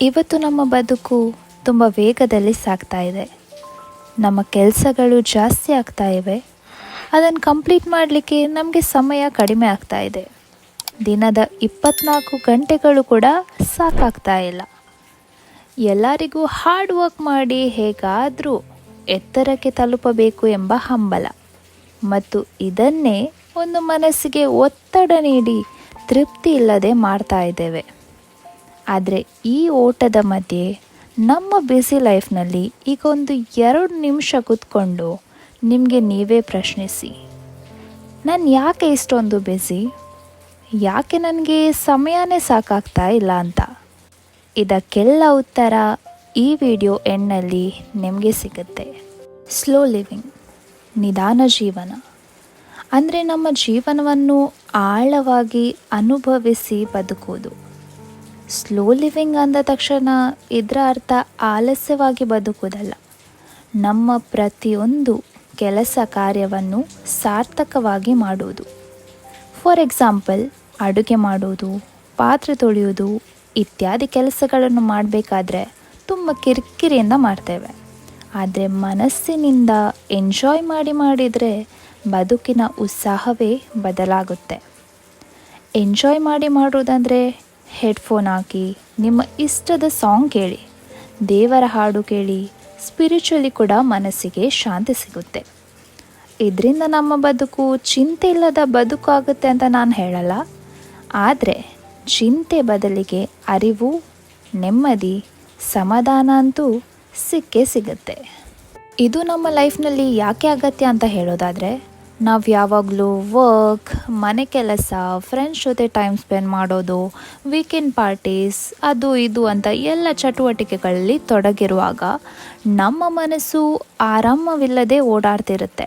ಇವತ್ತು ನಮ್ಮ ಬದುಕು ತುಂಬ ವೇಗದಲ್ಲಿ ಸಾಗ್ತಾ ಇದೆ. ನಮ್ಮ ಕೆಲಸಗಳು ಜಾಸ್ತಿ ಆಗ್ತಾ ಇವೆ. ಅದನ್ನು ಕಂಪ್ಲೀಟ್ ಮಾಡಲಿಕ್ಕೆ ನಮಗೆ ಸಮಯ ಕಡಿಮೆ ಆಗ್ತಾ ಇದೆ. ದಿನದ ಇಪ್ಪತ್ನಾಲ್ಕು ಗಂಟೆಗಳು ಕೂಡ ಸಾಕಾಗ್ತಾ ಇಲ್ಲ. ಎಲ್ಲರಿಗೂ ಹಾರ್ಡ್ ವರ್ಕ್ ಮಾಡಿ ಹೇಗಾದರೂ ಎತ್ತರಕ್ಕೆ ತಲುಪಬೇಕು ಎಂಬ ಹಂಬಲ. ಮತ್ತು ಇದನ್ನೇ ಒಂದು ಮನಸ್ಸಿಗೆ ಒತ್ತಡ ನೀಡಿ ತೃಪ್ತಿ ಇಲ್ಲದೆ ಮಾಡ್ತಾ ಇದ್ದೇವೆ. ಆದರೆ ಈ ಓಟದ ಮಧ್ಯೆ ನಮ್ಮ ಬ್ಯುಸಿ ಲೈಫ್ನಲ್ಲಿ ಈಗ ಒಂದು ಎರಡು ನಿಮಿಷ ಕೂತ್ಕೊಂಡು ನಿಮಗೆ ನೀವೇ ಪ್ರಶ್ನಿಸಿ. ನಾನು ಯಾಕೆ ಇಷ್ಟೊಂದು ಬ್ಯುಸಿ ಯಾಕೆ ನನಗೆ ಸಮಯನೇ ಸಾಕಾಗ್ತಾ ಇಲ್ಲ ಅಂತ? ಇದಕ್ಕೆಲ್ಲ ಉತ್ತರ ಈ ವಿಡಿಯೋ ಎಂಡ್ನಲ್ಲಿ ನಿಮಗೆ ಸಿಗುತ್ತೆ. ಸ್ಲೋ ಲಿವಿಂಗ್ ನಿಧಾನ ಜೀವನ. ಅಂದರೆ ನಮ್ಮ ಜೀವನವನ್ನು ಆಳವಾಗಿ ಅನುಭವಿಸಿ ಬದುಕುವುದು. ಸ್ಲೋ ಲಿವಿಂಗ್ ಅಂದ ತಕ್ಷಣ ಇದರ ಅರ್ಥ ಆಲಸ್ಯವಾಗಿ ಬದುಕುವುದಲ್ಲ. ನಮ್ಮ ಪ್ರತಿಯೊಂದು ಕೆಲಸ ಕಾರ್ಯವನ್ನು ಸಾರ್ಥಕವಾಗಿ ಮಾಡುವುದು. ಫಾರ್ ಎಕ್ಸಾಂಪಲ್ ಅಡುಗೆ ಮಾಡುವುದು, ಪಾತ್ರೆ ತೊಳೆಯುವುದು ಇತ್ಯಾದಿ ಕೆಲಸಗಳನ್ನು ಮಾಡಬೇಕಾದ್ರೆ ತುಂಬ ಕಿರಿಕಿರಿಯಿಂದ ಮಾಡ್ತೇವೆ. ಆದರೆ ಮನಸ್ಸಿನಿಂದ ಎಂಜಾಯ್ ಮಾಡಿ ಮಾಡಿದರೆ ಬದುಕಿನ ಉತ್ಸಾಹವೇ ಬದಲಾಗುತ್ತೆ. ಎಂಜಾಯ್ ಮಾಡಿ ಮಾಡುವುದಂದರೆ ಹೆಡ್ಫೋನ್ ಹಾಕಿ, ನಿಮ್ಮ ಇಷ್ಟದ ಸಾಂಗ್ ಕೇಳಿ. ದೇವರ ಹಾಡು ಕೇಳಿ ಸ್ಪಿರಿಚುಲಿ ಕೂಡ ಮನಸ್ಸಿಗೆ ಶಾಂತಿ ಸಿಗುತ್ತೆ. ಇದರಿಂದ ನಮ್ಮ ಬದುಕು ಚಿಂತೆ ಇಲ್ಲದ ಬದುಕು ಆಗುತ್ತೆ ಅಂತ ನಾನು ಹೇಳಲ್ಲ. ಆದರೆ, ಚಿಂತೆ ಬದಲಿಗೆ ಅರಿವು, ನೆಮ್ಮದಿ, ಸಮಾಧಾನ ಅಂತೂ ಸಿಕ್ಕೇ ಸಿಗುತ್ತೆ. ಇದು ನಮ್ಮ ಲೈಫ್ನಲ್ಲಿ ಯಾಕೆ ಅಗತ್ಯ ಅಂತ ಹೇಳೋದಾದರೆ ನಾವು ಯಾವಾಗಲೂ ವರ್ಕ್ ಮನೆ ಕೆಲಸ ಫ್ರೆಂಡ್ಸ್ ಜೊತೆ ಟೈಮ್ ಸ್ಪೆಂಡ್ ಮಾಡೋದು ವೀಕೆಂಡ್ ಪಾರ್ಟೀಸ್ ಅದು ಇದು ಅಂತ ಎಲ್ಲ ಚಟುವಟಿಕೆಗಳಲ್ಲಿ ತೊಡಗಿರುವಾಗ ನಮ್ಮ ಮನಸ್ಸು ಆರಾಮವಿಲ್ಲದೆ ಓಡಾಡ್ತಿರುತ್ತೆ.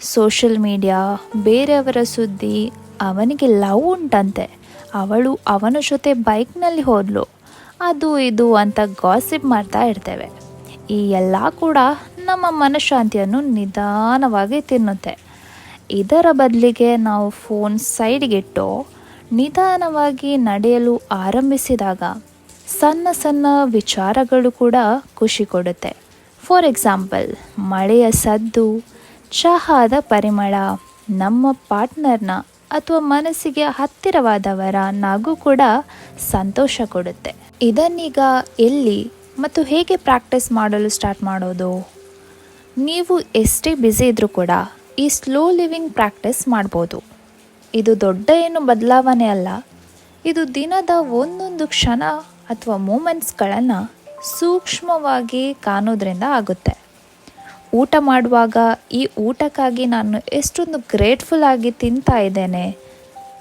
ಸೋಷಿಯಲ್ ಮೀಡಿಯಾ ಬೇರೆಯವರ ಸುದ್ದಿ, ಅವನಿಗೆ ಲವ್ ಉಂಟಂತೆ. ಅವಳು ಅವನ ಜೊತೆ ಬೈಕ್ನಲ್ಲಿ ಹೋದಳು ಅದು ಇದು ಅಂತ ಗಾಸಿಪ್ ಮಾಡ್ತಾ ಇರ್ತೇವೆ. ಈ ಎಲ್ಲ ಕೂಡ ನಮ್ಮ ಮನಃಶಾಂತಿಯನ್ನು ನಿಧಾನವಾಗಿ ತಿನ್ನುತ್ತೆ. ಇದರ ಬದಲಿಗೆ ನಾವು ಫೋನ್ ಸೈಡ್ಗಿಟ್ಟು ನಿಧಾನವಾಗಿ ನಡೆಯಲು ಆರಂಭಿಸಿದಾಗ ಸಣ್ಣ ಸಣ್ಣ ವಿಚಾರಗಳು ಕೂಡ ಖುಷಿ ಕೊಡುತ್ತೆ. ಫಾರ್ ಎಕ್ಸಾಂಪಲ್ ಮಳೆಯ ಸದ್ದು, ಚಹಾದ ಪರಿಮಳ, ನಮ್ಮ ಪಾರ್ಟ್ನರ್ನ ಅಥವಾ ಮನಸ್ಸಿಗೆ ಹತ್ತಿರವಾದವರ ನಗು ಕೂಡ ಸಂತೋಷ ಕೊಡುತ್ತೆ. ಇದನ್ನೀಗ ಎಲ್ಲಿ ಮತ್ತು ಹೇಗೆ ಪ್ರಾಕ್ಟೀಸ್ ಮಾಡಲು ಸ್ಟಾರ್ಟ್ ಮಾಡೋದು? ನೀವು ಎಷ್ಟೇ ಬ್ಯುಸಿ ಇದ್ದರೂ ಕೂಡ ಈ ಸ್ಲೋ ಲಿವಿಂಗ್ ಪ್ರಾಕ್ಟೀಸ್ ಮಾಡ್ಬೋದು. ಇದು ದೊಡ್ಡ ಏನು ಬದಲಾವಣೆ ಅಲ್ಲ. ಇದು ದಿನದ ಒಂದೊಂದು ಕ್ಷಣ ಅಥವಾ ಮೂಮೆಂಟ್ಸ್ಗಳನ್ನು ಸೂಕ್ಷ್ಮವಾಗಿ ಕಾಣೋದ್ರಿಂದ ಆಗುತ್ತೆ. ಊಟ ಮಾಡುವಾಗ ಈ ಊಟಕ್ಕಾಗಿ ನಾನು ಎಷ್ಟೊಂದು ಗ್ರೇಟ್ಫುಲ್ ಆಗಿ ತಿಂತಾ ಇದ್ದೇನೆ,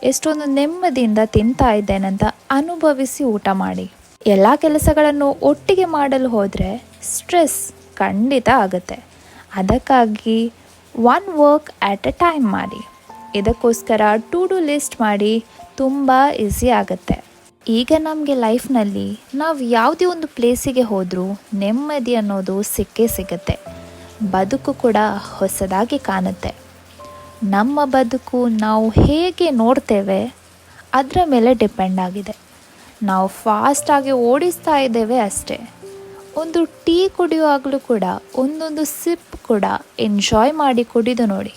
ಎಷ್ಟೊಂದು ನೆಮ್ಮದಿಯಿಂದ ತಿಂತಾ ಇದ್ದೇನೆ ಅಂತ ಅನುಭವಿಸಿ ಊಟ ಮಾಡಿ. ಎಲ್ಲ ಕೆಲಸಗಳನ್ನು ಒಟ್ಟಿಗೆ ಮಾಡಲು ಹೋದರೆ ಸ್ಟ್ರೆಸ್ ಖಂಡಿತ ಆಗುತ್ತೆ. ಅದಕ್ಕಾಗಿ one work at a time ಮಾಡಿ. ಇದಕ್ಕೋಸ್ಕರ ಟು ಡು ಲಿಸ್ಟ್ ಮಾಡಿ ತುಂಬ ಈಸಿ ಆಗುತ್ತೆ. ಈಗ ನಮಗೆ ಲೈಫ್ನಲ್ಲಿ ನಾವು ಯಾವುದೇ ಒಂದು ಪ್ಲೇಸಿಗೆ ಹೋದರೂ ನೆಮ್ಮದಿ ಅನ್ನೋದು ಸಿಕ್ಕೇ ಸಿಗುತ್ತೆ. ಬದುಕು ಕೂಡ ಹೊಸದಾಗಿ ಕಾಣುತ್ತೆ. ನಮ್ಮ ಬದುಕು ನಾವು ಹೇಗೆ ನೋಡ್ತೇವೆ, ಅದರ ಮೇಲೆ ಡಿಪೆಂಡ್ ಆಗಿದೆ. ನಾವು ಫಾಸ್ಟಾಗಿ ಓಡಿಸ್ತಾ ಇದ್ದೇವೆ ಅಷ್ಟೇ. ಒಂದು ಟೀ ಕುಡಿಯುವಾಗಲೂ ಕೂಡ, ಒಂದೊಂದು ಸಿಪ್ ಕೂಡ ಎಂಜಾಯ್ ಮಾಡಿ ಕುಡಿದು ನೋಡಿ.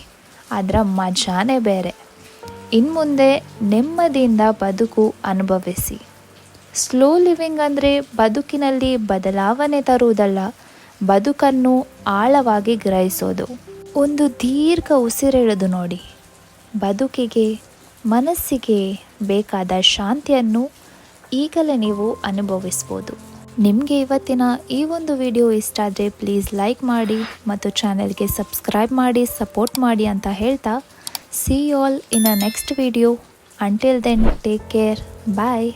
ಅದರ ಮಜಾನೇ ಬೇರೆ. ಇನ್ನು ಮುಂದೆ ನೆಮ್ಮದಿಯಿಂದ ಬದುಕು ಅನುಭವಿಸಿ. ಸ್ಲೋ ಲಿವಿಂಗ್ ಅಂದರೆ ಬದುಕಿನಲ್ಲಿ ಬದಲಾವಣೆ ತರುವುದಲ್ಲ, ಬದುಕನ್ನು ಆಳವಾಗಿ ಗ್ರಹಿಸೋದು. ಒಂದು ದೀರ್ಘ ಉಸಿರೆಳೆದು ನೋಡಿ. ಬದುಕಿಗೆ, ಮನಸ್ಸಿಗೆ ಬೇಕಾದ ಶಾಂತಿಯನ್ನು ಈಗಲೇ ನೀವು ಅನುಭವಿಸ್ಬೋದು. ನಿಮಗೆ ಇವತ್ತಿನ ಈ ಒಂದು ವಿಡಿಯೋ ಇಷ್ಟ ಆದರೆ ಪ್ಲೀಸ್ ಲೈಕ್ ಮಾಡಿ ಮತ್ತು ಚಾನೆಲ್ಗೆ ಸಬ್ಸ್ಕ್ರೈಬ್ ಮಾಡಿ ಸಪೋರ್ಟ್ ಮಾಡಿ ಅಂತ ಹೇಳ್ತಾ see all in a next video until then take care bye